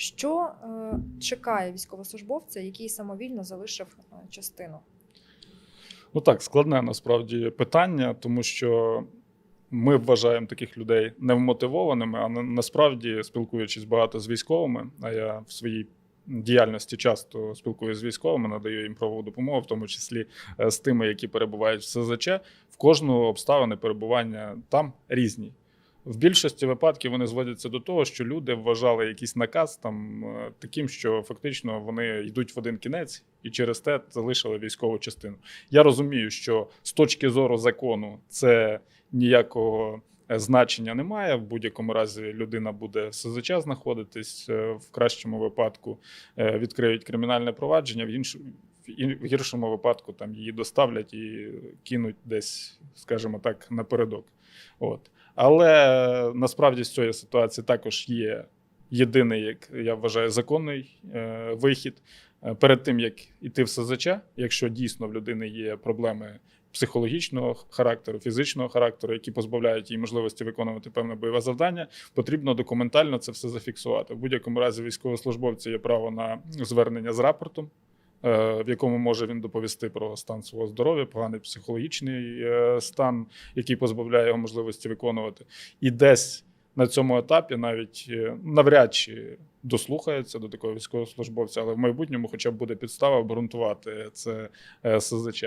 Що е, чекає військовослужбовця, який самовільно залишив е, частину? Ну так, складне насправді питання, тому що ми вважаємо таких людей невмотивованими, а на- насправді, спілкуючись багато з військовими, а я в своїй діяльності часто спілкуюся з військовими, надаю їм правову допомогу, в тому числі е, з тими, які перебувають в СЗЧ. В кожного обставини перебування там різні. В більшості випадків вони зводяться до того, що люди вважали якийсь наказ там е, таким, що фактично вони йдуть в один кінець і через те залишили військову частину. Я розумію, що з точки зору закону це ніякого е, значення немає. В будь-якому разі людина буде в СЗЧ знаходитись е, в кращому випадку, відкриють кримінальне провадження, в іншому. В гіршому випадку там її доставлять і кинуть десь, скажімо так, напередок. От. Але е, насправді з цієї ситуації також є єдиний, як я вважаю, законний е, вихід. Е, Перед тим як іти в СЗЧ, якщо дійсно в людини є проблеми психологічного характеру, фізичного характеру, які позбавляють її можливості виконувати певне бойове завдання, потрібно документально це все зафіксувати. В будь-якому разі військовослужбовці є право на звернення з рапортом. Е, В якому може він доповісти про стан свого здоров'я, поганий психологічний е, стан, який позбавляє його можливості виконувати, і десь на цьому етапі навіть е, навряд чи дослухається до такого військовослужбовця, але в майбутньому хоча б буде підстава обґрунтувати це СЗЧ.